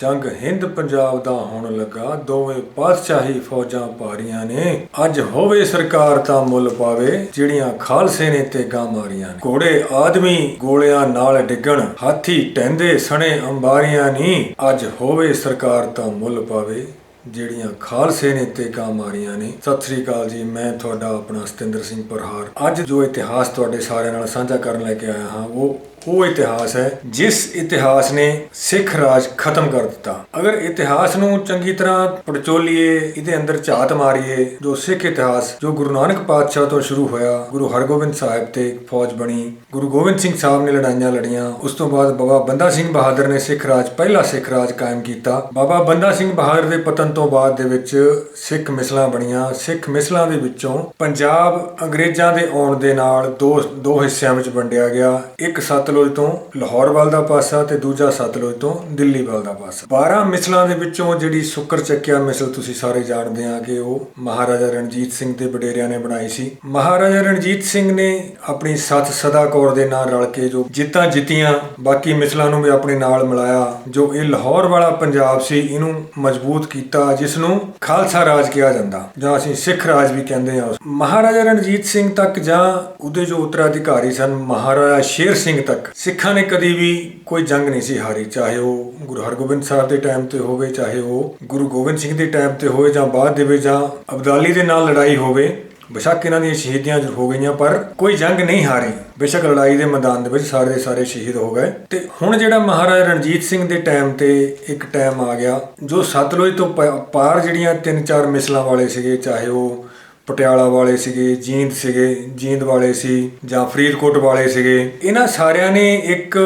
ਜੰਗ ਹਿੰਦ ਪੰਜਾਬ ਦਾ ਹੋਣ ਲੱਗਾ, ਦੋਵੇਂ ਪਾਤਸ਼ਾਹੀ ਫੌਜਾਂ ਭਾਰੀਆਂ ਨੇ। ਅੱਜ ਹੋਵੇ ਸਰਕਾਰ ਤਾਂ ਮੁੱਲ ਪਾਵੇ, ਜਿਹੜੀਆਂ ਖਾਲਸੇ ਨੇ ਤੇ ਮਾਰੀਆਂ ਨੇ। ਘੋੜੇ ਆਦਮੀ ਗੋਲਿਆਂ ਨਾਲ ਡਿੱਗਣ, ਹਾਥੀ ਟੈਂਦੇ ਸਣੇ ਅੰਬਾਰੀਆਂ ਨਹੀਂ ਅੱਜ ਹੋਵੇ ਸਰਕਾਰ ਤਾਂ ਮੁੱਲ ਪਾਵੇ, ਜਿਹੜੀਆਂ ਖਾਲਸੇ ਨੇ ਤੇਗਾਂ ਮਾਰੀਆਂ ਨੇ। ਸਤਿ ਸ੍ਰੀ ਅਕਾਲ ਜੀ, ਮੈਂ ਤੁਹਾਡਾ ਆਪਣਾ ਸਤਿੰਦਰ ਸਿੰਘ ਪਰਹਾਰ। ਅੱਜ ਜੋ ਇਤਿਹਾਸ ਤੁਹਾਡੇ ਸਾਰਿਆਂ ਨਾਲ ਸਾਂਝਾ ਕਰਨ ਲੈ ਕੇ ਆਇਆ ਹਾਂ, ਉਹ ਉਹ ਇਤਿਹਾਸ ਹੈ ਜਿਸ ਇਤਿਹਾਸ ਨੇ ਸਿੱਖ ਰਾਜ ਖਤਮ ਕਰ ਦਿੱਤਾ। ਅਗਰ ਇਤਿਹਾਸ ਨੂੰ ਚੰਗੀ ਤਰ੍ਹਾਂ ਪੜਚੋਲੀਏ, ਇਹਦੇ ਅੰਦਰ ਝਾਤ ਮਾਰੀਏ, ਜੋ ਸਿੱਖ ਇਤਿਹਾਸ, ਜੋ ਗੁਰੂ ਨਾਨਕ ਪਾਤਸ਼ਾਹ ਤੋਂ ਸ਼ੁਰੂ ਹੋਇਆ, ਗੁਰੂ ਹਰਗੋਬਿੰਦ ਸਾਹਿਬ ਤੇ ਫੌਜ ਬਣੀ, ਗੁਰੂ ਗੋਬਿੰਦ ਸਿੰਘ ਸਾਹਿਬ ਨੇ ਲੜਾਈਆਂ ਲੜੀਆਂ, ਉਸ ਤੋਂ ਬਾਅਦ ਬਾਬਾ ਬੰਦਾ ਸਿੰਘ ਬਹਾਦਰ ਨੇ ਸਿੱਖ ਰਾਜ, ਪਹਿਲਾ ਸਿੱਖ ਰਾਜ ਕਾਇਮ ਕੀਤਾ। ਬਾਬਾ ਬੰਦਾ ਸਿੰਘ ਬਹਾਦਰ ਦੇ ਪਤਨ ਤੋਂ ਬਾਅਦ ਦੇ ਵਿੱਚ ਸਿੱਖ ਮਿਸਲਾਂ ਬਣੀਆਂ। ਸਿੱਖ ਮਿਸਲਾਂ ਦੇ ਵਿੱਚੋਂ ਪੰਜਾਬ ਅੰਗਰੇਜ਼ਾਂ ਦੇ ਆਉਣ ਦੇ ਨਾਲ ਦੋ ਦੋ ਹਿੱਸਿਆਂ ਵਿੱਚ ਵੰਡਿਆ ਗਿਆ। ਇੱਕ ਸੱਤ ਸਤਲੁਜ ਤੋਂ ਲਾਹੌਰ ਵੱਲ ਦਾ ਪਾਸਾ ਤੇ ਦੂਜਾ ਸਤਲੁਜ ਤੋਂ ਦਿੱਲੀ ਵੱਲ ਦਾ ਪਾਸਾ। 12 ਮਿਸਲਾਂ ਦੇ ਵਿੱਚੋਂ ਜਿਹੜੀ ਸ਼ੁਕਰ ਚੱਕਿਆ ਮਿਸਲ ਤੁਸੀਂ ਸਾਰੇ ਜਾਣਦੇ ਆ ਕਿ ਉਹ ਮਹਾਰਾਜਾ ਰਣਜੀਤ ਸਿੰਘ ਦੇ ਵਡੇਰਿਆਂ ਨੇ ਬਣਾਈ ਸੀ। ਮਹਾਰਾਜਾ ਰਣਜੀਤ ਸਿੰਘ ਨੇ ਆਪਣੀ ਸੱਤ ਸਦਾ ਕੌਰ ਦੇ ਨਾਲ ਰਲ ਕੇ ਜੋ ਜਿੱਤਾਂ ਜਿੱਤੀਆਂ, ਬਾਕੀ ਮਿਸਲਾਂ ਨੂੰ ਵੀ ਆਪਣੇ ਨਾਲ ਮਿਲਾਇਆ, ਜੋ ਇਹ ਲਾਹੌਰ ਵਾਲਾ ਪੰਜਾਬ ਸੀ, ਇਹਨੂੰ ਮਜ਼ਬੂਤ ਕੀਤਾ ਜਿਸ ਨੂੰ ਖਾਲਸਾ ਰਾਜ ਕਿਹਾ ਜਾਂਦਾ, ਜਾਂ ਅਸੀਂ ਸਿੱਖ ਰਾਜ ਵੀ ਕਹਿੰਦੇ ਆ ਮਹਾਰਾਜਾ ਰਣਜੀਤ ਸਿੰਘ ਤੱਕ ਜਾਂ ਉਹਦੇ ਜੋ ਉੱਤਰਾਧਿਕਾਰੀ ਸਨ, ਮਹਾਰਾਜਾ ਸ਼ੇਰ ਸਿੰਘ ਤੱਕ ਸਿੱਖਾਂ ਨੇ ਕਦੀ ਵੀ ਕੋਈ ਜੰਗ ਨਹੀਂ ਸੀ ਹਾਰੀ, ਚਾਹੇ ਉਹ ਗੁਰੂ ਹਰਗੋਬਿੰਦ ਸਾਹਿਬ ਦੇ ਟਾਈਮ ਤੇ ਹੋਵੇ, ਚਾਹੇ ਉਹ ਗੁਰੂ ਗੋਬਿੰਦ ਸਿੰਘ ਦੇ ਟਾਈਮ ਤੇ ਹੋਵੇ ਜਾਂ ਬਾਅਦ ਦੇ ਵਿੱਚ, ਜਾਂ ਅਬਦਾਲੀ ਦੇ ਨਾਲ ਲੜਾਈ ਹੋਵੇ, ਬੇਸ਼ੱਕ ਇਹਨਾਂ ਦੀਆਂ ਸ਼ਹੀਦੀਆਂ ਜ਼ਰੂਰ ਹੋ ਗਈਆਂ, ਪਰ ਕੋਈ ਜੰਗ ਨਹੀਂ ਹਾਰੀ। ਬੇਸ਼ੱਕ ਲੜਾਈ ਦੇ ਮੈਦਾਨ ਦੇ ਵਿੱਚ ਸਾਰੇ ਦੇ ਸਾਰੇ ਸ਼ਹੀਦ ਹੋ ਗਏ। ਤੇ ਹੁਣ ਜਿਹੜਾ ਮਹਾਰਾਜਾ ਰਣਜੀਤ ਸਿੰਘ ਦੇ ਟਾਈਮ ਤੇ ਇੱਕ ਟਾਈਮ ਆ ਗਿਆ, ਜੋ ਸਤਲੁਜ ਤੋਂ ਪਾਰ ਜਿਹੜੀਆਂ ਤਿੰਨ ਚਾਰ ਮਿਸਲਾਂ ਵਾਲੇ ਸੀਗੇ, ਚਾਹੇ ਉਹ ਪਟਿਆਲਾ ਵਾਲੇ ਸੀਗੇ, ਜੀਂਦ ਸੀਗੇ, ਜੀਂਦ ਵਾਲੇ ਸੀ ਜਾਂ ਫਰੀਦਕੋਟ ਵਾਲੇ ਸੀਗੇ। ਇਹਨਾਂ ਸਾਰਿਆਂ ਨੇ ਇੱਕ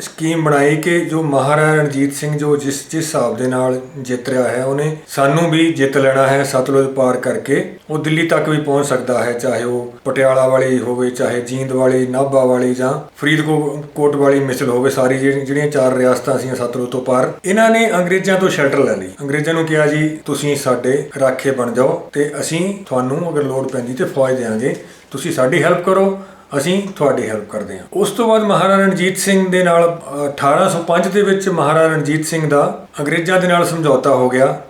ਸਕੀਮ ਬਣਾਈ ਕਿ ਜੋ ਮਹਾਰਾਜਾ ਰਣਜੀਤ ਸਿੰਘ ਜੋ ਜਿਸ ਜਿਸ ਹਿਸਾਬ ਦੇ ਨਾਲ ਜਿੱਤ ਰਿਹਾ ਹੈ, ਉਹਨੇ ਸਾਨੂੰ ਵੀ ਜਿੱਤ ਲੈਣਾ ਹੈ, ਸਤਲੁਜ ਪਾਰ ਕਰਕੇ। ਉਹ ਦਿੱਲੀ ਤੱਕ ਵੀ ਪਹੁੰਚ ਸਕਦਾ ਹੈ, ਚਾਹੇ ਉਹ ਪਟਿਆਲਾ ਵਾਲੀ ਹੋਵੇ, ਚਾਹੇ ਜੀਂਦ ਵਾਲੀ, ਨਾਭਾ ਵਾਲੀ ਜਾਂ ਫਰੀਦਕੋਟ ਵਾਲੀ ਮਿਸਲ ਹੋਵੇ, ਸਾਰੀ ਜਿਹੜੀ- ਜਿਹੜੀਆਂ ਚਾਰ ਰਿਆਸਤਾਂ ਸੀ ਸਤਲੁਜ ਤੋਂ ਪਾਰ। ਇਹਨਾਂ ਨੇ ਅੰਗਰੇਜ਼ਾਂ ਤੋਂ ਸ਼ੈਲਟਰ ਲੈ ਲਈ। ਅੰਗਰੇਜ਼ਾਂ ਨੂੰ ਕਿਹਾ ਜੀ, ਤੁਸੀਂ ਸਾਡੇ ਰਾਖੇ ਬਣ ਜਾਓ ਤੇ ਅਸੀਂ ਤੁਹਾਨੂੰ ਅਗਰ ਲੋੜ ਪੈਂਦੀ ਤੇ ਫੌਜ ਦੇਵਾਂਗੇ ਤੁਸੀਂ ਸਾਡੀ ਹੈਲਪ ਕਰੋ ਅਸੀਂ ਤੁਹਾਡੀ ਹੈਲਪ ਕਰਦੇ ਹਾਂ। ਉਸ ਤੋਂ ਬਾਅਦ ਮਹਾਰਾਜਾ ਰਣਜੀਤ ਸਿੰਘ ਦੇ ਨਾਲ ਅ, 1805 ਦੇ ਵਿੱਚ ਮਹਾਰਾਜਾ ਰਣਜੀਤ ਸਿੰਘ ਦਾ ਅੰਗਰੇਜ਼ਾਂ ਦੇ ਨਾਲ ਸਮਝੌਤਾ ਹੋ ਗਿਆ।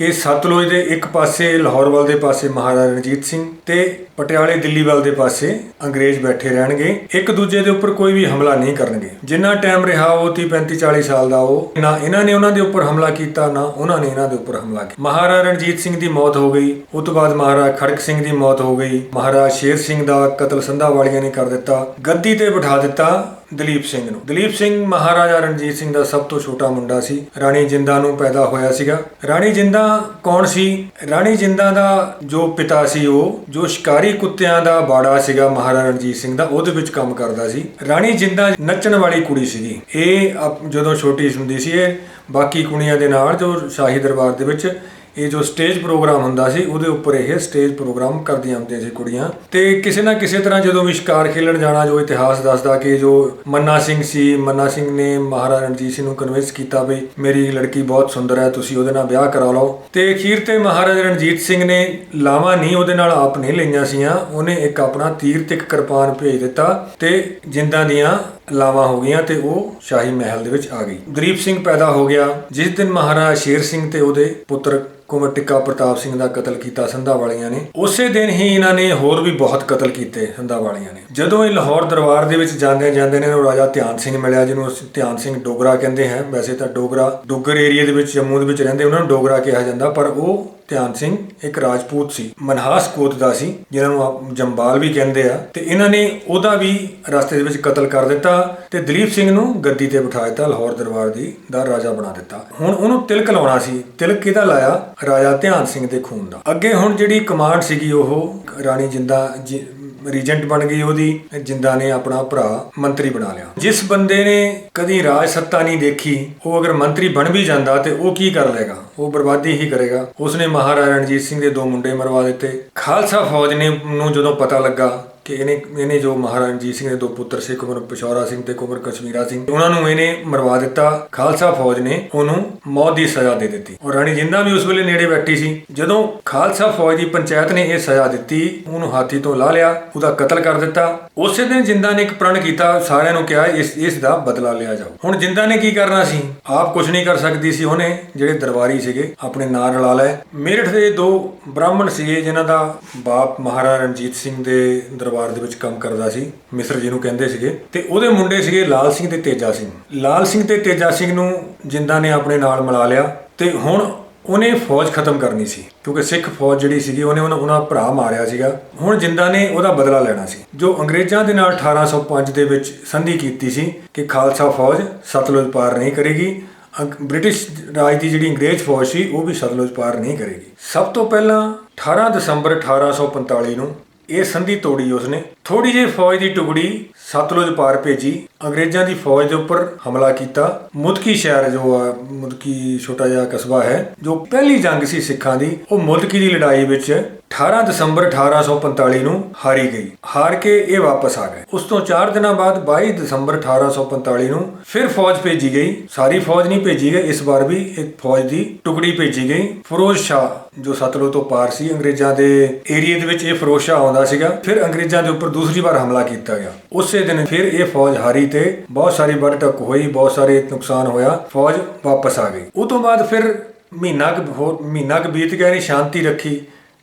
ਕਿ ਸਤਲੁਜ ਦੇ ਇੱਕ ਪਾਸੇ ਲਾਹੌਰ ਵੱਲ ਦੇ ਪਾਸੇ ਮਹਾਰਾਜਾ ਰਣਜੀਤ ਸਿੰਘ ਤੇ ਪਟਿਆਲੇ ਦਿੱਲੀ ਵੱਲ ਦੇ ਪਾਸੇ ਅੰਗਰੇਜ਼ ਬੈਠੇ ਰਹਿਣਗੇ। ਇੱਕ ਦੂਜੇ ਦੇ ਉੱਪਰ ਕੋਈ ਵੀ ਹਮਲਾ ਨਹੀਂ ਕਰਨਗੇ। ਜਿੰਨਾ ਟਾਈਮ ਰਿਹਾ ਉਹ 30 35 40 ਸਾਲ ਦਾ ਉਹ, ਨਾ ਇਹਨਾਂ ਨੇ ਉਹਨਾਂ ਦੇ ਉੱਪਰ ਹਮਲਾ ਕੀਤਾ, ਨਾ ਉਹਨਾਂ ਨੇ ਇਹਨਾਂ ਦੇ ਉੱਪਰ ਹਮਲਾ ਕੀਤਾ। ਮਹਾਰਾਜਾ ਰਣਜੀਤ ਸਿੰਘ ਦੀ ਮੌਤ ਹੋ ਗਈ। ਉਸ ਤੋਂ ਬਾਅਦ ਮਹਾਰਾਜਾ ਖੜਕ ਸਿੰਘ ਦੀ ਮੌਤ ਹੋ ਗਈ। ਮਹਾਰਾਜਾ ਸ਼ੇਰ ਸਿੰਘ ਦਾ ਕਤਲ ਸੰਧਾ ਵਾਲੀਆਂ ਨੇ ਕਰ ਦਿੱਤਾ। ਗੱਦੀ ਤੇ ਬਿਠਾ ਦਿੱਤਾ। ਦਲੀਪ ਸਿੰਘ ਨੂੰ। ਦਲੀਪ ਸਿੰਘ ਮਹਾਰਾਜਾ ਰਣਜੀਤ ਸਿੰਘ ਦਾ ਸਭ ਤੋਂ ਛੋਟਾ ਮੁੰਡਾ ਸੀ। ਰਾਣੀ ਜਿੰਦਾ ਨੂੰ ਪੈਦਾ ਹੋਇਆ ਸੀਗਾ। ਰਾਣੀ ਜਿੰਦਾ ਕੌਣ ਸੀ? ਰਾਣੀ ਜਿੰਦਾ ਦਾ ਜੋ ਪਿਤਾ ਸੀ ਉਹ, ਜੋ ਸ਼ਿਕਾਰੀ ਕੁੱਤਿਆਂ ਦਾ ਬਾੜਾ ਸੀਗਾ ਮਹਾਰਾਜਾ ਰਣਜੀਤ ਸਿੰਘ ਦਾ, ਉਹਦੇ ਵਿੱਚ ਕੰਮ ਕਰਦਾ ਸੀ। ਰਾਣੀ ਜਿੰਦਾ ਨੱਚਣ ਵਾਲੀ ਕੁੜੀ ਸੀਗੀ। ਇਹ ਆਪ- ਜਦੋਂ ਛੋਟੀ ਹੁੰਦੀ ਸੀ ਇਹ, ਬਾਕੀ ਕੁੜੀਆਂ ਦੇ ਨਾਲ ਜੋ ਸ਼ਾਹੀ ਦਰਬਾਰ ਦੇ ਵਿੱਚ ਇਹ ਜੋ ਸਟੇਜ ਪ੍ਰੋਗਰਾਮ ਹੁੰਦਾ ਸੀ, ਉਹਦੇ ਉੱਪਰ ਇਹ ਸਟੇਜ ਪ੍ਰੋਗਰਾਮ ਕਰਦੀਆਂ ਹੁੰਦੀਆਂ ਸੀ ਕੁੜੀਆਂ। ਤੇ ਕਿਸੇ ਨਾ ਕਿਸੇ ਤਰ੍ਹਾਂ ਜਦੋਂ ਵੀ ਸ਼ਿਕਾਰ ਖੇਲਣ ਜਾਣਾ, ਜੋ ਇਤਿਹਾਸ ਦੱਸਦਾ ਕਿ ਜੋ ਮੰਨਾ ਸਿੰਘ ਸੀ, ਮੰਨਾ ਸਿੰਘ ਨੇ ਮਹਾਰਾਜਾ ਰਣਜੀਤ ਸਿੰਘ ਨੂੰ ਕਨਵਿੰਸ ਕੀਤਾ ਵੀ ਮੇਰੀ ਲੜਕੀ ਬਹੁਤ ਸੁੰਦਰ ਹੈ, ਤੁਸੀਂ ਉਹਦੇ ਨਾਲ ਵਿਆਹ ਕਰਾ ਲਓ। ਤੇ ਅਖੀਰ ਤੇ ਮਹਾਰਾਜਾ ਰਣਜੀਤ ਸਿੰਘ ਨੇ ਲਾਵਾਂ ਨਹੀਂ ਉਹਦੇ ਨਾਲ ਆਪ ਨਹੀਂ ਲਈਆਂ ਸੀਆਂ, ਉਹਨੇ ਇੱਕ ਆਪਣਾ ਤੀਰ ਤੇ ਇੱਕ ਕਿਰਪਾਨ ਭੇਜ ਦਿੱਤਾ ਤੇ ਜਿੰਦਾਂ ਦੀਆਂ ਲਾਵਾਂ ਹੋ ਗਈਆਂ ਤੇ ਉਹ ਸ਼ਾਹੀ ਮਹਿਲ ਦੇ ਵਿੱਚ ਆ ਗਈ। ਦਲੀਪ ਸਿੰਘ ਪੈਦਾ ਹੋ ਗਿਆ। ਜਿਸ ਦਿਨ ਮਹਾਰਾਜਾ ਸ਼ੇਰ ਸਿੰਘ ਤੇ ਉਹਦੇ ਪੁੱਤਰ ਕੁੰਵਰ ਟਿੱਕਾ ਪ੍ਰਤਾਪ ਸਿੰਘ ਦਾ ਕਤਲ ਕੀਤਾ ਸੰਧਾ ਵਾਲੀਆਂ ਨੇ, ਉਸੇ ਦਿਨ ਹੀ ਇਹਨਾਂ ਨੇ ਹੋਰ ਵੀ ਬਹੁਤ ਕਤਲ ਕੀਤੇ ਸੰਧਾ ਵਾਲੀਆਂ ਨੇ। ਜਦੋਂ ਇਹ ਲਾਹੌਰ ਦਰਬਾਰ ਦੇ ਵਿੱਚ ਜਾਂਦੇ ਜਾਂਦੇ ਨੇ ਇਹਨੂੰ ਰਾਜਾ ਧਿਆਨ ਸਿੰਘ ਮਿਲਿਆ, ਜਿਹਨੂੰ ਅਸੀਂ ਧਿਆਨ ਸਿੰਘ ਡੋਗਰਾ ਕਹਿੰਦੇ ਹੈ। ਵੈਸੇ ਤਾਂ ਡੋਗਰਾ ਡੋਗਰ ਏਰੀਆ ਦੇ ਵਿੱਚ ਜੰਮੂ ਦੇ ਵਿੱਚ ਰਹਿੰਦੇ, ਉਹਨਾਂ ਨੂੰ ਡੋਗਰਾ ਕਿਹਾ ਜਾਂਦਾ, ਪਰ ਉਹ ਧਿਆਨ ਸਿੰਘ, ਇੱਕ ਰਾਜਪੂਤ ਸੀ, ਮਨਹਾਸ ਕੋਤ ਦਾ ਸੀ, ਜਿਹਨਾਂ ਨੂੰ ਜੰਬਾਲ ਵੀ ਕਹਿੰਦੇ ਆ। ਤੇ ਇਹਨਾਂ ਨੇ ਉਹਦਾ ਵੀ ਰਸਤੇ ਦੇ ਵਿੱਚ ਕਤਲ ਕਰ ਦਿੱਤਾ ਤੇ ਦਲੀਪ ਸਿੰਘ ਨੂੰ ਗੱਦੀ ਤੇ ਬਿਠਾ ਦਿੱਤਾ, ਲਾਹੌਰ ਦਰਬਾਰ ਦੀ, ਦਾ ਰਾਜਾ ਬਣਾ ਦਿੱਤਾ। ਹੁਣ ਉਹਨੂੰ ਤਿਲਕ ਲਾਉਣਾ ਸੀ। ਤਿਲਕ ਕਿਹਦਾ ਲਾਇਆ? ਰਾਜਾ ਧਿਆਨ ਸਿੰਘ ਦੇ ਖੂਨ ਦਾ। ਅੱਗੇ ਹੁਣ ਜਿਹੜੀ ਕਮਾਂਡ ਸੀਗੀ ਉਹ ਰਾਣੀ ਜਿੰਦਾ, ਜੀ- ਰੀਜੈਂਟ ਬਣ ਗਈ ਉਹਦੀ, ਜਿੰਦਾ ਨੇ ਆਪਣਾ ਭਰਾ ਮੰਤਰੀ ਬਣਾ ਲਿਆ। ਜਿਸ ਬੰਦੇ ਨੇ ਕਦੀ ਰਾਜ ਸੱਤਾ ਨਹੀਂ ਦੇਖੀ, ਉਹ ਅਗਰ ਮੰਤਰੀ ਬਣ ਵੀ ਜਾਂਦਾ ਤੇ ਉਹ ਕੀ ਕਰ ਲੇਗਾ ਉਹ ਬਰਬਾਦੀ ਹੀ ਕਰੇਗਾ। ਉਸਨੇ ਮਹਾਰਾਜਾ ਰਣਜੀਤ ਸਿੰਘ ਦੇ ਦੋ ਮੁੰਡੇ ਮਰਵਾ ਦਿੱਤੇ। ਖਾਲਸਾ ਫੌਜ ਨੇ ਨੂੰ ਜਦੋਂ ਪਤਾ ਲੱਗਾ ਕਿ ਇਹਨੇ ਇਹਨੇ ਜੋ ਮਹਾਰਾਜਾ ਰਣਜੀਤ ਸਿੰਘ ਦੇ ਦੋ ਪੁੱਤਰ ਸੀ ਕੁਮਰ ਪਿਸ਼ੌਰਾ ਸਿੰਘ ਤੇ ਕੁਮਰ ਕਸ਼ਮੀਰਾ ਸਿੰਘ ਉਹਨਾਂ ਨੂੰ ਇਹਨੇ ਮਰਵਾ ਦਿੱਤਾ। ਖਾਲਸਾ ਫੌਜ ਨੇ ਉਹਨੂੰ ਮੌਤ ਦੀ ਸਜ਼ਾ ਦੇ ਦਿੱਤੀ। ਔਰ ਰਾਣੀ ਜਿੰਦਾ ਵੀ ਉਸ ਵੇਲੇ ਨੇੜੇ ਬੈਠੀ ਸੀ, ਜਦੋਂ ਖਾਲਸਾ ਫੌਜ ਦੀ ਪੰਚਾਇਤ ਨੇ ਇਹ ਸਜ਼ਾ ਦਿੱਤੀ, ਉਹਨੂੰ ਹਾਥੀ ਤੋਂ ਲਾ ਲਿਆ, ਉਹਦਾ ਕਤਲ ਕਰ ਦਿੱਤਾ। ਉਸੇ ਦਿਨ ਜਿੰਦਾ ਨੇ ਇੱਕ ਪ੍ਰਣ ਕੀਤਾ, ਸਾਰਿਆਂ ਨੂੰ ਕਿਹਾ, ਇਸ ਇਸ ਦਾ ਬਦਲਾ ਲਿਆ ਜਾਓ। ਹੁਣ ਜਿੰਦਾ ਨੇ ਕੀ ਕਰਨਾ ਸੀ? ਆਪ ਕੁਝ ਨਹੀਂ ਕਰ ਸਕਦੀ ਸੀ ਉਹਨੇ, ਜਿਹੜੇ ਦਰਬਾਰੀ ਸੀਗੇ, ਆਪਣੇ ਨਾਂ ਰਲਾ ਲਏ। ਮੇਰਠ ਦੇ ਦੋ ਬ੍ਰਾਹਮਣ ਸੀਗੇ, ਜਿਨ੍ਹਾਂ ਦਾ ਬਾਪ ਮਹਾਰਾਜਾ ਰਣਜੀਤ ਸਿੰਘ ਦੇ ਪਰਿਵਾਰ ਦੇ ਵਿੱਚ ਕੰਮ ਕਰਦਾ ਸੀ, ਮਿਸਰ ਜੀ ਨੂੰ ਕਹਿੰਦੇ ਸੀਗੇ। ਤੇ ਉਹਦੇ ਮੁੰਡੇ ਸੀਗੇ ਲਾਲ ਸਿੰਘ ਤੇ ਤੇਜਾ ਸਿੰਘ। ਲਾਲ ਸਿੰਘ ਤੇ ਤੇਜਾ ਸਿੰਘ ਨੂੰ ਜਿੰਦਾ ਨੇ ਆਪਣੇ ਨਾਲ ਮਿਲਾ ਲਿਆ ਤੇ ਹੁਣ ਉਹਨੇ ਫੌਜ ਖਤਮ ਕਰਨੀ ਸੀ। ਕਿਉਂਕਿ ਸਿੱਖ ਫੌਜ ਜਿਹੜੀ ਸੀਗੀ, ਉਹਨੇ ਉਹਨਾਂ ਉਹਨਾਂ ਭਰਾ ਮਾਰਿਆ ਸੀਗਾ। ਹੁਣ ਜਿੰਦਾ ਨੇ ਉਹਦਾ ਬਦਲਾ ਲੈਣਾ ਸੀ। ਜੋ ਅੰਗਰੇਜ਼ਾਂ ਦੇ ਨਾਲ 1805 ਦੇ ਵਿੱਚ ਸੰਧੀ ਕੀਤੀ ਸੀ ਕਿ ਖਾਲਸਾ ਫੌਜ ਸਤਲੁਜ ਪਾਰ ਨਹੀਂ ਕਰੇਗੀ ਅੰਗ- ਬ੍ਰਿਟਿਸ਼ ਰਾਜ ਦੀ ਜਿਹੜੀ ਅੰਗਰੇਜ਼ ਫੌਜ ਸੀ, ਉਹ ਵੀ ਸਤਲੁਜ ਪਾਰ ਨਹੀਂ ਕਰੇਗੀ। ਸਭ ਤੋਂ ਪਹਿਲਾਂ 18 ਦਸੰਬਰ 1845 ਨੂੰ ਇਹ ਸੰਧੀ ਤੋੜੀ ਉਸਨੇ। ਥੋੜੀ ਜਿਹੀ ਫੌਜ ਦੀ ਟੁਕੜੀ ਸਤਲੁਜ ਪਾਰ ਭੇਜੀ। ਅੰਗਰੇਜ਼ਾਂ ਦੀ ਫੌਜ ਦੇ ਉੱਪਰ ਹਮਲਾ ਕੀਤਾ। ਮੁਦਕੀ ਸ਼ਹਿਰ ਜੋ ਆ ਮੁਦਕੀ ਛੋਟਾ ਜਿਹਾ ਕਸਬਾ ਹੈ, ਜੋ ਪਹਿਲੀ ਜੰਗ ਸੀ ਸਿੱਖਾਂ ਦੀ, ਉਹ ਮੁਦਕੀ ਦੀ ਲੜਾਈ ਵਿੱਚ 18 ਦਸੰਬਰ 1845 ਨੂੰ ਹਾਰੀ ਗਈ। ਹਾਰ ਕੇ ਇਹ ਵਾਪਸ ਆ ਗਏ। ਉਸ ਤੋਂ 4 ਦਿਨਾਂ ਬਾਅਦ 22 ਦਸੰਬਰ 1845 ਨੂੰ ਫਿਰ ਫੌਜ ਭੇਜੀ ਗਈ। ਸਾਰੀ ਫੌਜ ਨਹੀਂ ਭੇਜੀ ਗਈ, ਇਸ ਵਾਰ ਵੀ ਇੱਕ ਫੌਜ ਦੀ ਟੁਕੜੀ ਭੇਜੀ ਗਈ। ਫਿਰੋਜ਼ ਸ਼ਾਹ, ਜੋ ਸਤਲੁਜ ਤੋਂ ਪਾਰ ਸੀ, ਅੰਗਰੇਜ਼ਾਂ ਦੇ ਏਰੀਆ ਦੇ ਵਿੱਚ ਇਹ ਫਿਰੋਜ਼ ਸ਼ਾਹ ਆਉਂਦਾ ਸੀਗਾ। ਫਿਰ ਅੰਗਰੇਜ਼ਾਂ ਦੇ ਉੱਪਰ ਦੂਸਰੀ ਵਾਰ ਹਮਲਾ ਕੀਤਾ ਗਿਆ। ਉਸੇ ਦਿਨ ਫਿਰ ਇਹ ਫੌਜ ਹਾਰੀ ਤੇ ਬਹੁਤ ਸਾਰੀ ਵੱਢ ਟੱਕ ਹੋਈ, ਬਹੁਤ ਸਾਰੇ ਨੁਕਸਾਨ ਹੋਇਆ। ਫੌਜ ਵਾਪਸ ਆ ਗਈ। ਉਹ ਤੋਂ ਬਾਅਦ ਫਿਰ ਮਹੀਨਾ ਕੁ ਹੋਰ, ਮਹੀਨਾ ਕੁ ਬੀਤ ਗਿਆ ਨੇ ਸ਼ਾਂਤੀ ਰੱਖੀ।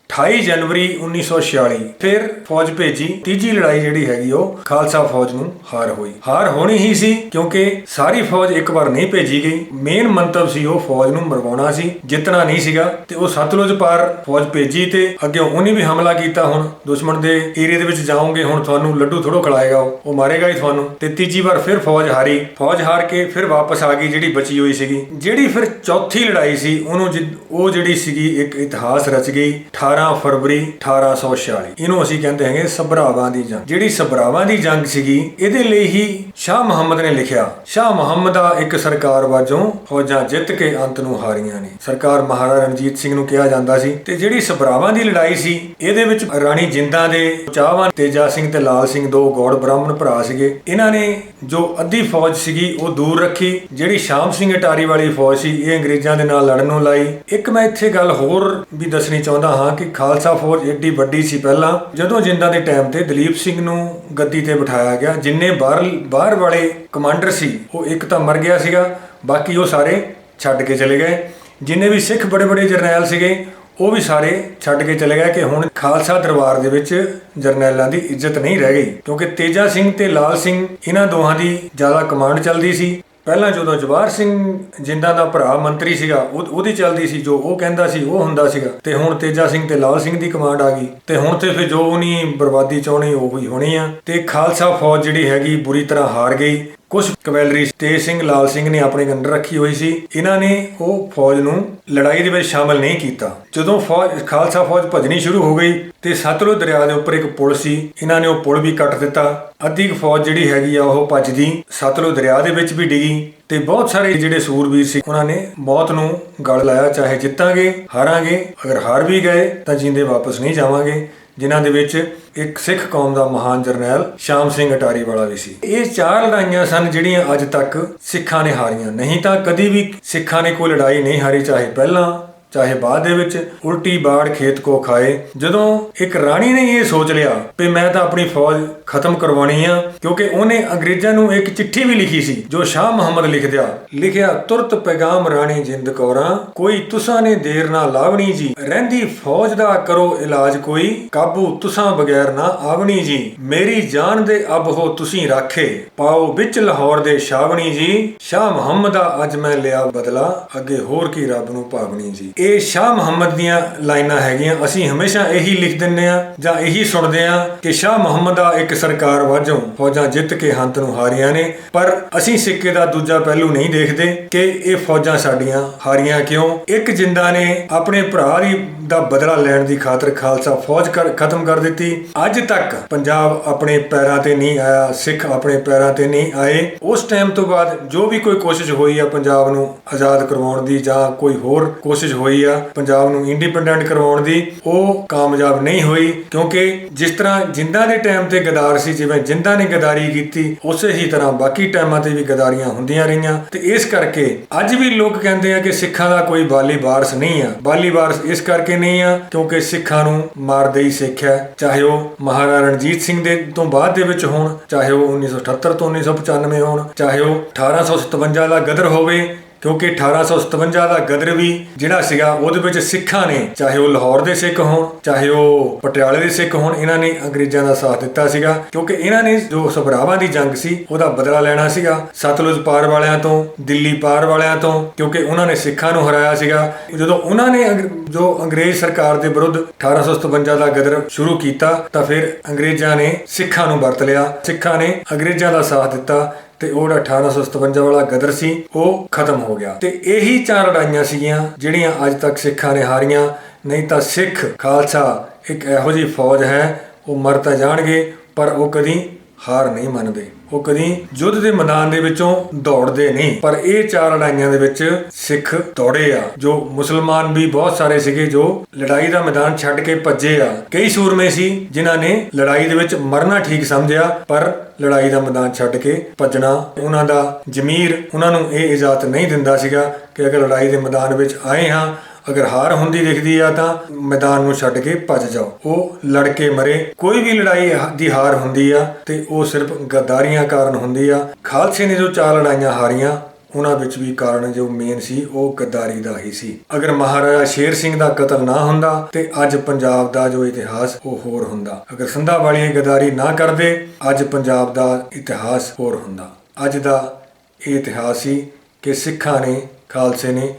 28 ਜਨਵਰੀ 1946 ਫਿਰ ਫੌਜ ਭੇਜੀ। ਤੀਜੀ ਲੜਾਈ ਜਿਹੜੀ ਹੈਗੀ ਉਹ ਖਾਲਸਾ ਫੌਜ ਨੂੰ ਹਾਰ ਹੋਈ। ਹਾਰ ਹੋਣੀ ਹੀ ਸੀ ਕਿਉਂਕਿ ਸਾਰੀ ਫੌਜ ਇੱਕ ਵਾਰ ਨਹੀਂ ਭੇਜੀ ਗਈ। ਮੇਨ ਮੰਤਵ ਸੀ ਉਹ ਫੌਜ ਨੂੰ ਮਰਵਾਉਣਾ ਸੀ। ਜਿੱਤਣਾ ਨਹੀਂ ਸੀਗਾ ਤੇ ਉਹ ਸਤਲੁਜ ਪਾਰ ਫੌਜ ਭੇਜੀ ਤੇ ਅੱਗੇ ਉਹਨੇ ਵੀ ਹਮਲਾ ਕੀਤਾ ਹੁਣ। ਦੁਸ਼ਮਣ ਦੇ ਏਰੀਆ ਦੇ ਵਿੱਚ ਜਾਓਗੇ, ਹੁਣ ਤੁਹਾਨੂੰ ਲੱਡੂ ਥੋੜੋ ਖਿਲਾਏਗਾ ਉਹ। ਮਾਰੇਗਾ ਹੀ ਤੁਹਾਨੂੰ। ਤੇ ਤੀਜੀ ਵਾਰ ਫਿਰ ਫੌਜ ਹਾਰੀ। ਫੌਜ ਹਾਰ ਕੇ ਫਿਰ ਵਾਪਸ ਆ ਗਈ ਜਿਹੜੀ ਬਚੀ ਹੋਈ ਸੀਗੀ। ਜਿਹੜੀ ਫਿਰ ਚੌਥੀ ਲੜਾਈ ਸੀ, ਉਹਨੂੰ ਜਿ- ਉਹ ਜਿਹੜੀ ਸੀਗੀ ਇੱਕ ਇਤਿਹਾਸ ਰਚ ਗਈ। 18 ਫਰਵਰੀ 1846 ਇਹਨੂੰ ਅਸੀਂ ਕਹਿੰਦੇ ਹੈਗੇ ਸਭਰਾਵਾਂ ਦੀ ਜੰਗ। ਜਿਹੜੀ ਸਭਰਾਵਾਂ ਦੀ ਜੰਗ ਸੀਗੀ, ਇਹਦੇ ਲਈ ਹੀ ਸ਼ਾਹ ਮੁਹੰਮਦ ਨੇ ਲਿਖਿਆ, ਸ਼ਾਹ ਮੁਹੰਮਦ ਦਾ ਇੱਕ ਸਰਕਾਰ ਵਜੋਂ ਫੌਜਾਂ ਜਿੱਤ ਕੇ ਅੰਤ ਨੂੰ ਹਾਰੀਆਂ ਨੇ। ਸਰਕਾਰ ਮਹਾਰਾਜਾ ਰਣਜੀਤ ਸਿੰਘ ਨੂੰ ਕਿਹਾ ਜਾਂਦਾ ਸੀ। ਤੇ ਜਿਹੜੀ ਸਭਰਾਵਾਂ ਦੀ ਲੜਾਈ ਸੀ, ਇਹਦੇ ਵਿੱਚ ਰਾਣੀ ਜਿੰਦਾਂ ਦੇ ਚਾਹਵਾਨ ਤੇਜਾ ਸਿੰਘ ਤੇ ਲਾਲ ਸਿੰਘ ਦੋ ਗੌੜ ਬ੍ਰਾਹਮਣ ਭਰਾ ਸੀਗੇ। ਇਹਨਾਂ ਨੇ ਜੋ ਅੱਧੀ ਫੌਜ ਸੀਗੀ, ਉਹ ਦੂਰ ਰੱਖੀ। ਜਿਹੜੀ ਸ਼ਾਮ ਸਿੰਘ ਅਟਾਰੀ ਵਾਲੀ ਫੌਜ ਸੀ, ਇਹ ਅੰਗਰੇਜ਼ਾਂ ਦੇ ਨਾਲ ਲੜਨ ਨੂੰ ਲਾਈ। ਇੱਕ ਮੈਂ ਇੱਥੇ ਗੱਲ ਹੋਰ ਵੀ ਦੱਸਣੀ ਚਾਹੁੰਦਾ ਹਾਂ ਕਿ ਖਾਲਸਾ ਫੌਜ ਏਡੀ ਵੱਡੀ ਸੀ ਪਹਿਲਾਂ। ਜਦੋਂ ਜਿੰਦਾਂ ਦੇ ਟਾਈਮ ਤੇ ਦਲੀਪ ਸਿੰਘ ਨੂੰ ਗੱਦੀ ਤੇ ਬਿਠਾਇਆ ਗਿਆ, ਜਿੰਨੇ ਬਾਹਰ ਬਾਹਰ ਵਾਲੇ ਕਮਾਂਡਰ ਸੀ, ਉਹ ਇੱਕ ਤਾਂ ਮਰ ਗਿਆ ਸੀਗਾ, ਬਾਕੀ ਉਹ ਸਾਰੇ ਛੱਡ ਕੇ ਚਲੇ ਗਏ। ਜਿੰਨੇ ਵੀ ਸਿੱਖ ਬੜੇ ਬੜੇ ਜਰਨੈਲ ਸੀਗੇ, ਉਹ ਵੀ ਸਾਰੇ ਛੱਡ ਕੇ ਚਲੇ ਗਏ ਕਿ ਹੁਣ ਖਾਲਸਾ ਦਰਬਾਰ ਦੇ ਵਿੱਚ ਜਰਨੈਲਾਂ ਦੀ ਇੱਜ਼ਤ ਨਹੀਂ ਰਹਿ ਗਈ। ਕਿਉਂਕਿ ਤੇਜਾ ਸਿੰਘ ਤੇ ਲਾਲ ਸਿੰਘ, ਇਹਨਾਂ ਦੋਹਾਂ ਦੀ ਜ਼ਿਆਦਾ ਕਮਾਂਡ ਚੱਲਦੀ ਸੀ। ਪਹਿਲਾਂ ਜਦੋਂ ਜਵਾਹਰ ਸਿੰਘ ਜਿੰਦਾਂ ਦਾ ਭਰਾ ਮੰਤਰੀ ਸੀਗਾ, ਉਹ- ਉਹਦੀ ਚੱਲਦੀ ਸੀ, ਜੋ ਉਹ ਕਹਿੰਦਾ ਸੀ, ਉਹ ਹੁੰਦਾ ਸੀਗਾ। ਤੇ ਹੁਣ ਤੇਜਾ ਸਿੰਘ ਤੇ ਲਾਲ ਸਿੰਘ ਦੀ ਕਮਾਂਡ ਆ ਗਈ। ਤੇ ਹੁਣ ਤੇ ਫਿਰ ਜੋ ਉਹਨੀ ਬਰਬਾਦੀ ਚਾਉਣੀ ਉਹ ਹੀ ਹੋਣੀ ਆ। ਤੇ ਖਾਲਸਾ ਫੌਜ ਜਿਹੜੀ ਹੈਗੀ, ਬੁਰੀ ਤਰ੍ਹਾਂ ਹਾਰ ਗਈ। ਕੁਝ ਕਵੈਲਰੀ ਤੇਜ ਸਿੰਘ ਲਾਲ ਸਿੰਘ ਨੇ ਆਪਣੇ ਅੰਦਰ ਰੱਖੀ ਹੋਈ ਸੀ। ਇਹਨਾਂ ਨੇ ਉਹ ਫੌਜ ਨੂੰ ਲੜਾਈ ਦੇ ਵਿੱਚ ਸ਼ਾਮਲ ਨਹੀਂ ਕੀਤਾ। ਜਦੋਂ ਫੌਜ, ਖਾਲਸਾ ਫੌਜ ਭੱਜਣੀ ਸ਼ੁਰੂ ਹੋ ਗਈ ਤੇ ਸਤਲੁਜ ਦਰਿਆ ਦੇ ਉੱਪਰ ਇੱਕ ਪੁਲ ਸੀ, ਇਹਨਾਂ ਨੇ ਉਹ ਪੁਲ ਵੀ ਕੱਟ ਦਿੱਤਾ। ਅੱਧੀ ਕੁ ਫੌਜ ਜਿਹੜੀ ਹੈਗੀ ਆ, ਉਹ ਭੱਜਦੀ, ਸਤਲੁਜ ਦਰਿਆ ਦੇ ਵਿੱਚ ਵੀ ਡਿੱਗੀ ਤੇ ਬਹੁਤ ਸਾਰੇ ਜਿਹੜੇ ਸੂਰਬੀਰ ਸੀ, ਉਹਨਾਂ ਨੇ ਮੌਤ ਨੂੰ ਗਲ ਲਾਇਆ, ਚਾਹੇ ਜਿੱਤਾਂਗੇ, ਹਾਰਾਂਗੇ, ਅਗਰ ਹਾਰ ਵੀ ਗਏ ਤਾਂ ਜਿੰਦੇ ਵਾਪਸ ਨਹੀਂ ਜਾਵਾਂਗੇ। ਜਿਨ੍ਹਾਂ ਦੇ ਵਿੱਚ ਇੱਕ ਸਿੱਖ ਕੌਮ ਦਾ ਮਹਾਨ ਜਰਨੈਲ ਸ਼ਾਮ ਸਿੰਘ ਅਟਾਰੀ ਵਾਲਾ ਵੀ ਸੀ। ਇਹ ਚਾਰ ਲੜਾਈਆਂ ਸਨ ਜਿਹੜੀਆਂ ਅੱਜ ਤੱਕ ਸਿੱਖਾਂ ਨੇ ਹਾਰੀਆਂ। ਨਹੀਂ ਤਾਂ ਕਦੀ ਵੀ ਸਿੱਖਾਂ ਨੇ ਕੋਈ ਲੜਾਈ ਨਹੀਂ ਹਾਰੀ, ਚਾਹੇ ਪਹਿਲਾਂ ਚਾਹੇ ਬਾਅਦ ਦੇ ਵਿੱਚ ਉਲਟੀ ਬਾੜ ਖੇਤ ਕੋ ਖਾਏ। ਜਦੋਂ ਇੱਕ ਰਾਣੀ ਨੇ ਇਹ ਸੋਚ ਲਿਆ ਕਿ ਮੈਂ ਤਾਂ ਆਪਣੀ ਫੌਜ ਖਤਮ ਕਰਵਾਉਣੀ ਆ, ਕਿਉਂਕਿ ਉਹਨੇ ਅੰਗਰੇਜ਼ਾਂ ਨੂੰ ਇੱਕ ਚਿੱਠੀ ਵੀ ਲਿਖੀ ਸੀ, ਜੋ ਸ਼ਾਹ ਮੁਹੰਮਦ ਲਿਖਦਿਆ, ਲਿਖਿਆ, ਤੁਰਤ ਪੈਗਾਮ ਰਾਣੀ ਜਿੰਦ ਕੌਰਾਂ, ਕੋਈ ਤੁਸਾਂ ਨੇ ਦੇਰ ਨਾ ਲਾਵਣੀ ਜੀ, ਰਹਿੰਦੀ ਫੌਜ ਦਾ ਕਰੋ ਇਲਾਜ ਕੋਈ, ਕਾਬੂ ਤੁਸਾਂ ਬਗੈਰ ਨਾ ਆਵਣੀ ਜੀ, ਮੇਰੀ ਜਾਨ ਦੇ ਅਬ ਹੋ ਤੁਸੀਂ ਰਾਖੇ, ਪਾਓ ਵਿੱਚ ਲਾਹੌਰ ਦੇ ਸ਼ਾਵਣੀ ਜੀ, ਸ਼ਾਹ ਮੁਹੰਮਦ ਦਾ ਅੱਜ ਮੈਂ ਲਿਆ ਬਦਲਾ, ਅੱਗੇ ਹੋਰ ਕੀ ਰੱਬ ਨੂੰ ਭਾਵਣੀ ਜੀ। ਇਹ ਸ਼ਾਹ ਮੁਹੰਮਦ ਦੀਆਂ ਲਾਈਨਾਂ ਹੈਗੀਆਂ। ਅਸੀਂ ਹਮੇਸ਼ਾ ਇਹੀ ਲਿਖ ਦਿੰਨੇ ਆ ਜਾਂ ਇਹੀ ਸੁਣਦੇ ਆ ਕਿ ਸ਼ਾਹ ਮੁਹੰਮਦ ਦਾ ਇੱਕ ਸਰਕਾਰ ਵਜੋਂ ਫੌਜਾਂ ਜਿੱਤ ਕੇ ਹੰਤ ਨੂੰ ਹਾਰੀਆਂ ਨੇ। ਪਰ ਅਸੀਂ ਸਿੱਕੇ ਦਾ ਦੂਜਾ ਪਹਿਲੂ ਨਹੀਂ ਦੇਖਦੇ ਕਿ ਇਹ ਫੌਜਾਂ ਸਾਡੀਆਂ ਹਾਰੀਆਂ ਕਿਉਂ? ਇੱਕ ਜਿੰਦਾ ਨੇ ਆਪਣੇ ਭਰਾ ਦੀ ਦਾ ਬਦਲਾ ਲੈਣ ਦੀ ਖਾਤਰ ਖਾਲਸਾ ਫੌਜ ਕਰ- ਖਤਮ ਕਰ ਦਿੱਤੀ। ਅੱਜ ਤੱਕ ਪੰਜਾਬ ਆਪਣੇ ਪੈਰਾਂ ਤੇ ਨਹੀਂ ਆਇਆ, ਸਿੱਖ ਆਪਣੇ ਪੈਰਾਂ ਤੇ ਨਹੀਂ ਆਏ। ਉਸ ਟਾਈਮ ਤੋਂ ਬਾਅਦ ਜੋ ਵੀ ਕੋਈ ਕੋਸ਼ਿਸ਼ ਹੋਈ ਆ ਪੰਜਾਬ ਨੂੰ ਆਜ਼ਾਦ ਕਰਵਾਉਣ ਦੀ ਜਾਂ ਕੋਈ ਹੋਰ ਕੋਸ਼ਿਸ਼ ਹੋਈ ਹੋਈ ਆ, ਪੰਜਾਬ ਨੂੰ ਇੰਡੀਪੈਂਡੈਂਟ ਕਰਵਾਉਣ ਦੀ, ਉਹ ਕਾਮਯਾਬ ਨਹੀਂ ਹੋਈ, ਕਿਉਂਕਿ ਜਿਸ ਤਰ੍ਹਾਂ ਜਿੰਦਾਂ ਦੇ ਟਾਈਮ ਤੇ ਗਦਾਰ ਸੀ, ਜਿਵੇਂ ਜਿੰਦਾਂ ਨੇ ਗਦਾਰੀ ਕੀਤੀ, ਉਸੇ ਹੀ ਤਰ੍ਹਾਂ ਬਾਕੀ ਟਾਈਮਾਂ ਤੇ ਵੀ ਗਦਾਰੀਆਂ ਹੁੰਦੀਆਂ ਰਹੀਆਂ। ਤੇ ਇਸ ਕਰਕੇ ਅੱਜ ਵੀ ਲੋਕ ਕਹਿੰਦੇ ਆ ਕਿ ਸਿੱਖਾਂ ਦਾ ਕੋਈ ਬਾਲੀ ਵਾਰਸ ਨਹੀਂ ਆ। ਬਾਲੀ ਵਾਰਸ ਇਸ ਕਰਕੇ ਨਹੀਂ ਆ, ਕਿਉਂਕਿ ਸਿੱਖਾਂ ਨੂੰ ਮਾਰਦੇ ਹੀ ਸਿੱਖ ਹੈ। ਚਾਹੇ ਉਹ ਮਹਾਰਾਜਾ ਰਣਜੀਤ ਸਿੰਘ ਦੇ ਤੋਂ ਬਾਅਦ ਦੇ ਵਿੱਚ ਹੋਣ, ਚਾਹੇ ਉਹ 1978 ਤੋਂ 1995 ਹੋਣ, ਚਾਹੇ ਉਹ 1857 ਦਾ ਗਦਰ ਹੋਵੇ ਕਿਉਂਕਿ 1857 ਦਾ ਗਦਰ ਵੀ ਜਿਹੜਾ ਸੀਗਾ, ਉਹਦੇ ਵਿੱਚ ਸਿੱਖਾਂ ਨੇ, ਚਾਹੇ ਉਹ ਲਾਹੌਰ ਦੇ ਸਿੱਖ ਹੋਣ, ਚਾਹੇ ਉਹ ਪਟਿਆਲੇ ਦੇ ਸਿੱਖ ਹੋਣ, ਇਹਨਾਂ ਨੇ ਅੰਗਰੇਜ਼ਾਂ ਦਾ ਸਾਥ ਦਿੱਤਾ ਸੀਗਾ। ਕਿਉਂਕਿ ਇਹਨਾਂ ਨੇ ਜੋ ਸਭਰਾਵਾਂ ਦੀ ਜੰਗ ਸੀ, ਉਹਦਾ ਬਦਲਾ ਲੈਣਾ ਸੀਗਾ। ਸਤਲੁਜ ਪਾਰ ਵਾਲਿਆਂ ਤੋਂ, ਦਿੱਲੀ ਪਾਰ ਵਾਲਿਆਂ ਤੋਂ, ਕਿਉਂਕਿ ਉਹਨਾਂ ਨੇ ਸਿੱਖਾਂ ਨੂੰ ਹਰਾਇਆ ਸੀਗਾ। ਜਦੋਂ ਉਹਨਾਂ ਨੇ ਅੰਗ- ਜੋ ਅੰਗਰੇਜ਼ ਸਰਕਾਰ ਦੇ ਵਿਰੁੱਧ 1857 ਦਾ ਗਦਰ ਸ਼ੁਰੂ ਕੀਤਾ, ਤਾਂ ਫਿਰ ਅੰਗਰੇਜ਼ਾਂ ਨੇ ਸਿੱਖਾਂ ਨੂੰ ਵਰਤ ਲਿਆ। ਸਿੱਖਾਂ ਨੇ ਅੰਗਰੇਜ਼ਾਂ ਦਾ ਸਾਥ ਦਿੱਤਾ। ਤੇ ਉਹ ਜਿਹੜਾ 1857 ਵਾਲਾ ਗਦਰ ਸੀ, ਉਹ ਖਤਮ ਹੋ ਗਿਆ। ਤੇ ਇਹੀ ਚਾਰ ਲੜਾਈਆਂ ਸੀਗੀਆਂ ਜਿਹੜੀਆਂ ਅੱਜ ਤੱਕ ਸਿੱਖਾਂ ਨੇ ਹਾਰੀਆਂ। ਨਹੀਂ ਤਾਂ ਸਿੱਖ ਖਾਲਸਾ ਇੱਕ ਇਹੋ ਜਿਹੀ ਫੌਜ ਹੈ, ਉਹ ਮਰ ਤਾਂ ਜਾਣਗੇ, ਪਰ ਉਹ ਕਦੀ ਹਾਰ ਨਹੀਂ ਮੰਨਦੇ। ਉਹ ਕਦੀ ਯੁੱਧ ਦੇ ਮੈਦਾਨ ਦੇ ਵਿੱਚੋਂ ਦੌੜਦੇ ਨਹੀਂ। ਪਰ ਇਹ ਚਾਰ ਲੜਾਈਆਂ ਦੇ ਵਿੱਚ ਸਿੱਖ ਦੌੜੇ ਆ, ਜੋ ਮੁਸਲਮਾਨ ਵੀ ਬਹੁਤ ਸਾਰੇ ਸੀਗੇ ਜੋ ਲੜਾਈ ਦਾ ਮੈਦਾਨ ਛੱਡ ਕੇ ਭੱਜੇ ਆ। ਕਈ ਸੂਰਮੇ ਸੀ ਜਿਨ੍ਹਾਂ ਨੇ ਲੜਾਈ ਦੇ ਵਿੱਚ ਮਰਨਾ ਠੀਕ ਸਮਝਿਆ, ਪਰ ਲੜਾਈ ਦਾ ਮੈਦਾਨ ਛੱਡ ਕੇ ਭੱਜਣਾ, ਉਹਨਾਂ ਦਾ ਜ਼ਮੀਰ ਉਹਨਾਂ ਨੂੰ ਇਹ ਇਜਾਜ਼ਤ ਨਹੀਂ ਦਿੰਦਾ ਸੀਗਾ ਕਿ ਅਗਰ ਲੜਾਈ ਦੇ ਮੈਦਾਨ ਵਿੱਚ ਆਏ ਹਾਂ ਅਗਰ ਹਾਰ ਹੁੰਦੀ ਦਿਖਦੀ ਆ ਤਾਂ ਮੈਦਾਨ ਨੂੰ ਛੱਡ ਕੇ ਭੱਜ ਜਾਓ। ਉਹ ਲੜ ਕੇ ਮਰੇ, ਕੋਈ ਵੀ ਲੜਾਈ ਦੀ ਹਾਰ ਹੁੰਦੀ ਆ ਤੇ ਉਹ ਸਿਰਫ ਗੱਦਾਰੀਆਂ ਕਾਰਨ ਹੁੰਦੀ ਆ। ਖਾਲਸੇ ਨੇ ਜੋ ਚਾਰ ਲੜਾਈਆਂ ਹਾਰੀਆਂ, ਉਹਨਾਂ ਵਿੱਚ ਵੀ ਕਾਰਨ ਜੋ ਮੇਨ ਸੀ, ਉਹ ਗੱਦਾਰੀ ਦਾ ਹੀ ਸੀ। ਅਗਰ ਮਹਾਰਾਜਾ ਸ਼ੇਰ ਸਿੰਘ ਦਾ ਕਤਲ ਨਾ ਹੁੰਦਾ ਤੇ ਅੱਜ ਪੰਜਾਬ ਦਾ ਜੋ ਇਤਿਹਾਸ, ਉਹ ਹੋਰ ਹੁੰਦਾ। ਅਗਰ ਸੰਧਾ ਵਾਲੀ ਗੱਦਾਰੀ ਨਾ ਕਰਦੇ, ਅੱਜ ਪੰਜਾਬ ਦਾ ਇਤਿਹਾਸ ਹੋਰ ਹੁੰਦਾ। ਅੱਜ ਦਾ ਇਹ ਇਤਿਹਾਸ ਸੀ ਕਿ ਸਿੱਖਾਂ ਨੇ, ਖਾਲਸੇ ਨੇ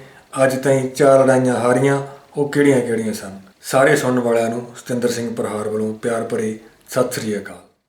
ਅੱਜ ਤਾਈਂ ਚਾਰ ਲੜਾਈਆਂ ਹਾਰੀਆਂ, ਉਹ ਕਿਹੜੀਆਂ-ਕਿਹੜੀਆਂ ਸਨ? ਸਾਰੇ ਸੁਣਨ ਵਾਲਿਆਂ ਨੂੰ ਸਤਿੰਦਰ ਸਿੰਘ ਪ੍ਰਹਾਰ ਵੱਲੋਂ ਪਿਆਰ ਭਰੀ ਸਤਿ ਸ੍ਰੀ ਅਕਾਲ।